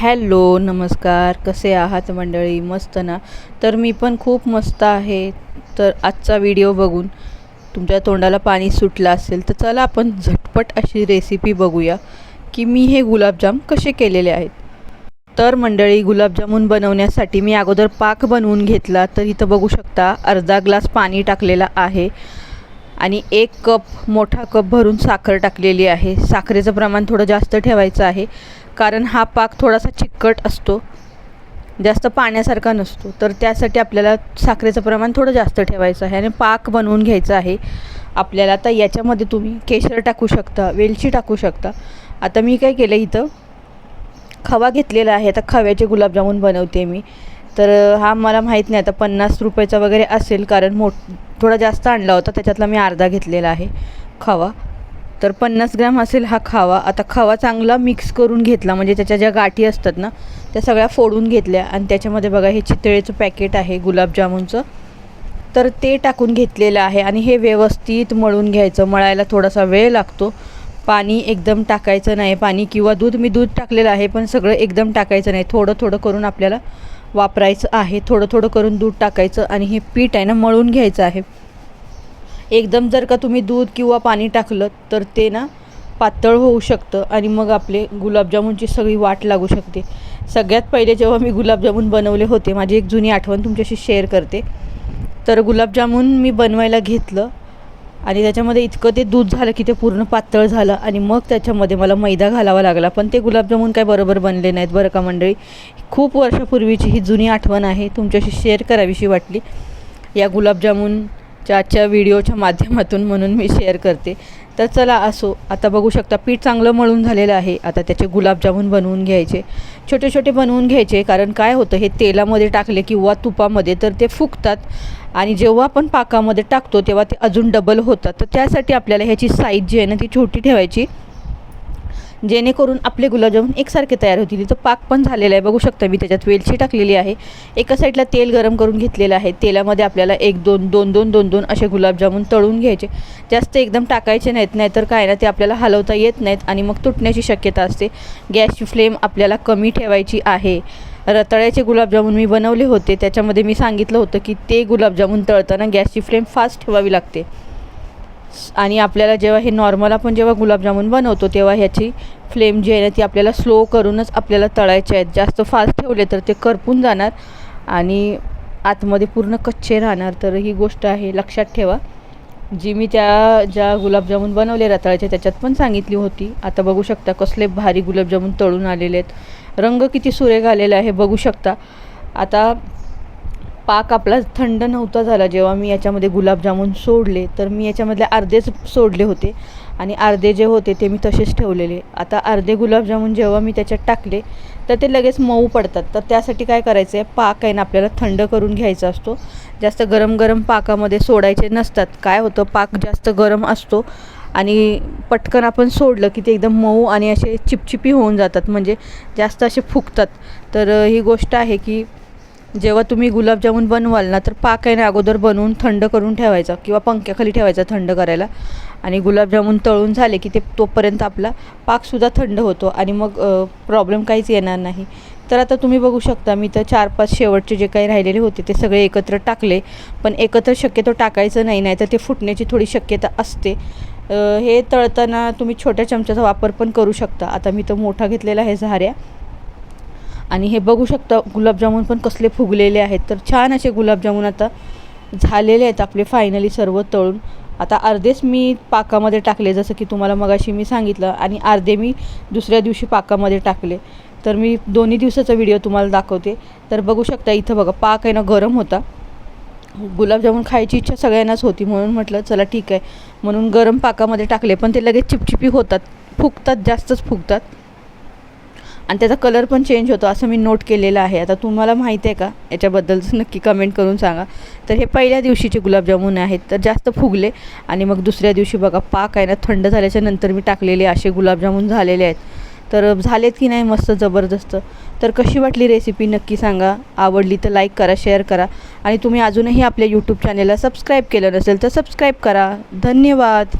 Hello नमस्कार. कसे आहात मंडळी? मस्त ना? तर मी पण खूप मस्त आहे. तर आजचा व्हिडिओ बघून तुमच्या तोंडाला पाणी सुटलं असेल तर चला आपण झटपट अशी रेसिपी बघूया की मी हे गुलाबजाम कसे केलेले आहेत. तर मंडळी गुलाबजामून बनवण्यासाठी मी अगोदर पाक बनवून घेतला तर इथं बघू शकता अर्धा ग्लास पाणी टाकलेला आहे आणि एक कप मोठा कप भरून साखर टाकलेली आहे. साखरेचं प्रमाण थोडं जास्त ठेवायचं आहे. कारण हा पाक थोडासा चिकट असतो. जास्त पाण्यासारखा नसतो. तर त्यासाठी आपल्याला साखरेचं प्रमाण थोडं जास्त ठेवायचं आहे. आणि पाक बनवून घ्यायचा आहे. आपल्याला आता याच्यामध्ये तुम्ही केशर टाकू शकता वेलची टाकू शकता. आता मी काय केलं इथं? खवा घेतलेला आहे. आता खव्याचे गुलाबजामुन बनवते मी. तर हा मला माहीत नाही. आता पन्नास रुपयाचा वगैरे असेल कारण मोठ थोडा जास्त आणला होता. त्याच्यातला मी अर्धा घेतलेला आहे खवा. तर पन्नास ग्रॅम असेल हा खावा. आता खावा चांगला मिक्स करून घेतला. म्हणजे त्याच्या ज्या गाठी असतात ना त्या सगळ्या फोडून घेतल्या. आणि त्याच्यामध्ये बघा हे चितळेचं पॅकेट आहे गुलाबजामुनचं. तर ते टाकून घेतलेलं आहे. आणि हे व्यवस्थित मळून घ्यायचं. मळायला थोडासा वेळ लागतो. पाणी एकदम टाकायचं नाही. पाणी किंवा दूध मी दूध टाकलेलं आहे पण सगळं एकदम टाकायचं नाही. थोडं थोडं करून आपल्याला वापरायचं आहे. थोडं थोडं करून दूध टाकायचं. आणि हे पीठ आहे ना मळून घ्यायचं आहे. एकदम जर का तुम्ही दूध किंवा पाणी टाकलं तर ते ना पातळ होऊ शकतं आणि मग आपले गुलाबजामुनची सगळी वाट लागू शकते. सगळ्यात पहिले जेव्हा मी गुलाबजामुन बनवले होते माझी एक जुनी आठवण तुमच्याशी शेअर करते. तर गुलाबजामुन मी बनवायला घेतलं आणि त्याच्यामध्ये इतकं ते दूध झालं की ते पूर्ण पातळ झालं आणि मग त्याच्यामध्ये मला मैदा घालावा लागला. पण ते गुलाबजामुन काय बरोबर बनले नाहीत बरं का मंडळी? खूप वर्षापूर्वीची ही जुनी आठवण आहे तुमच्याशी शेअर करावीशी वाटली. या गुलाबजामुन आजच्या व्हिडिओच्या माध्यमातून म्हणून मी शेअर करते. तर चला असो आता बघू शकता पीठ चांगलं मळून झालेलं आहे. आता त्याचे गुलाबजामून बनवून घ्यायचे. छोटे छोटे बनवून घ्यायचे कारण काय होतं हे तेलामध्ये टाकले किंवा तुपामध्ये तर ते फुगतात. आणि जेव्हा आपण पाकामध्ये टाकतो तेव्हा ते अजून डबल होतात. तर त्यासाठी आपल्याला ह्याची साईज जी आहे ना ती छोटी ठेवायची. जेणेकरून आपले गुलाबजामुन एकसारखे तयार होतील. तर पाक पण झालेला आहे. बघू शकता मी त्याच्यात वेलची टाकलेली आहे. एका साईडला तेल गरम करून घेतलेलं आहे. तेलामध्ये आपल्याला एक दोन दोन दोन दोन दोन असे गुलाबजामुन तळून घ्यायचे. जास्त एकदम टाकायचे नाहीत. नाहीतर काय ना ते आपल्याला हलवता येत नाहीत आणि मग तुटण्याची शक्यता असते. गॅसची फ्लेम आपल्याला कमी ठेवायची आहे. रताळ्याचे गुलाबजामुन मी बनवले होते. त्याच्यामध्ये मी सांगितलं होतं की ते गुलाबजामुन तळताना गॅसची फ्लेम फास्ट ठेवावी लागते. आणि आपल्याला जेव्हा हे नॉर्मल आपण जेव्हा गुलाबजामुन बनवतो तेव्हा ह्याची फ्लेम जी आहे ना ती आपल्याला स्लो करूनच आपल्याला तळायचे आहेत. जास्त फास्ट ठेवले तर ते करपून जाणार आणि आतमध्ये पूर्ण कच्चे राहणार. तर ही गोष्ट आहे लक्षात ठेवा. जी मी त्या ज्या गुलाबजामुन बनवले रताळ्याचे त्याच्यात पण सांगितली होती. आता बघू शकता कसले भारी गुलाबजामुन तळून आलेले आहेत. रंग किती सुरेख आलेला आहे बघू शकता. आता पाक आपला थंड नव्हता झाला. जेव्हा मी याच्यामध्ये गुलाबजामुन सोडले तर मी याच्यामधले अर्धेच सोडले होते. आणि अर्धे जे होते ते मी तसेच ठेवलेले. आता अर्धे गुलाबजामुन जेव्हा मी त्याच्यात टाकले तर ते लगेच मऊ पडतात. तर त्यासाठी काय करायचं आहे पाक आहे ना आपल्याला थंड करून घ्यायचा असतो. जास्त गरम गरम पाकामध्ये सोडायचे नसतात. काय होतं पाक जास्त गरम असतो आणि पटकन आपण सोडलं की ते एकदम मऊ आणि असे चिपचिपी होऊन जातात. म्हणजे जास्त असे फुगतात. तर ही गोष्ट आहे की जेव्हा तुम्ही गुलाबजामुन बनवाल ना तर पाक आहे ना अगोदर बनवून थंड करून ठेवायचा किंवा पंख्याखाली ठेवायचा थंड करायला. आणि गुलाबजामुन तळून झाले की ते तोपर्यंत आपला पाकसुद्धा थंड होतो आणि मग प्रॉब्लेम काहीच येणार नाही. तर आता तुम्ही बघू शकता मी तर चार पाच शेवटचे जे काही राहिलेले होते ते सगळे एकत्र टाकले. पण एकत्र शक्यतो टाकायचं नाही नाही तर ते फुटण्याची थोडी शक्यता असते. हे तळताना तुम्ही छोट्या चमच्याचा वापर पण करू शकता. आता मी तर मोठा घेतलेला आहे झाऱ्या. आणि हे बघू शकता गुलाबजामुन पण कसले फुगलेले आहेत. तर छान असे गुलाबजामुन आता झालेले आहेत आपले फायनली सर्व तळून. आता अर्धेच मी पाकामध्ये टाकले जसं की तुम्हाला मगाशी मी सांगितलं आणि अर्धे मी दुसऱ्या दिवशी पाकामध्ये टाकले. तर मी दोन्ही दिवसाचा व्हिडिओ तुम्हाला दाखवते. तर बघू शकता इथं बघा पाक आहे ना गरम होता. गुलाबजामुन खायची इच्छा सगळ्यांनाच होती म्हणून म्हटलं चला ठीक आहे. म्हणून गरम पाकामध्ये टाकले पण ते लगेच चिपचिपी होतात. फुगतात जास्तच फुगतात. आणि त्याचा कलर पण चेंज होतो असं मी नोट केलेलं आहे. आता तुम्हाला माहिती आहे का? याच्याबद्दलच नक्की कमेंट करून सांगा. तर हे पहिल्या दिवशीचे गुलाबजामुन आहेत तर जास्त फुगले. आणि मग दुसऱ्या दिवशी बघा पाक आहे ना थंड झाल्याच्यानंतर मी टाकलेले असे गुलाबजामुन झालेले आहेत. तर झालेत की नाही? मस्त जबरदस्त. तर कशी वाटली रेसिपी नक्की सांगा. आवडली तर लाईक करा शेअर करा. आणि तुम्ही अजूनही आपल्या यूट्यूब चॅनेलला सबस्क्राईब केलं नसेल तर सबस्क्राईब करा. धन्यवाद!